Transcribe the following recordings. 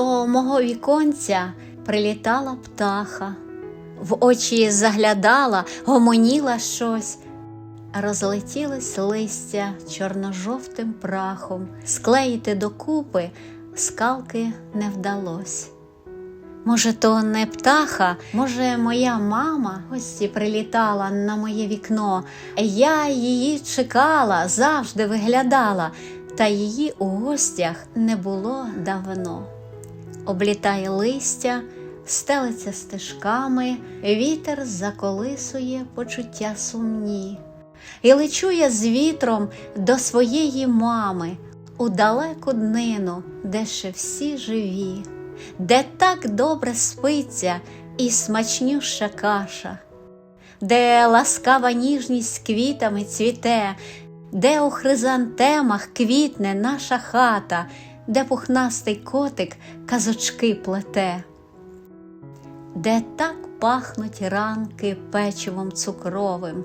мого віконця прилітала птаха, в очі заглядала, гомоніла щось, розлетілось листя чорно-жовтим прахом, склеїти докупи скалки не вдалось. Може, то не птаха, може, моя мама гості прилітала на моє вікно. Я її чекала, завжди виглядала, та її у гостях не було давно. Облітає листя, стелиться стежками, вітер заколисує почуття сумні. І лечу я з вітром до своєї мами у далеку днину, де ще всі живі де так добре спиться і смачнюща каша, де ласкава ніжність квітами цвіте, де у хризантемах квітне наша хата, де пухнастий котик казочки плете, де так пахнуть ранки печивом цукровим,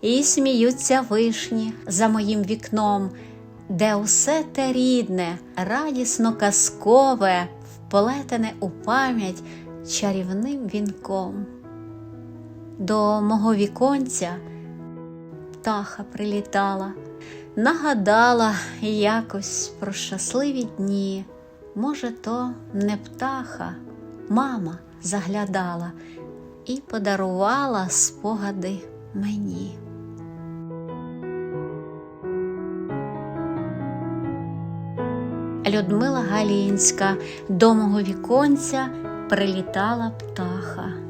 і сміються вишні за моїм вікном, де усе те рідне, радісно казкове вплетене у пам'ять чарівним вінком. До мого віконця птаха прилітала, нагадала якось про щасливі дні. Може, то не птаха, мама заглядала і подарувала спогади мені. Людмила Галінська до мого віконця прилітала птаха.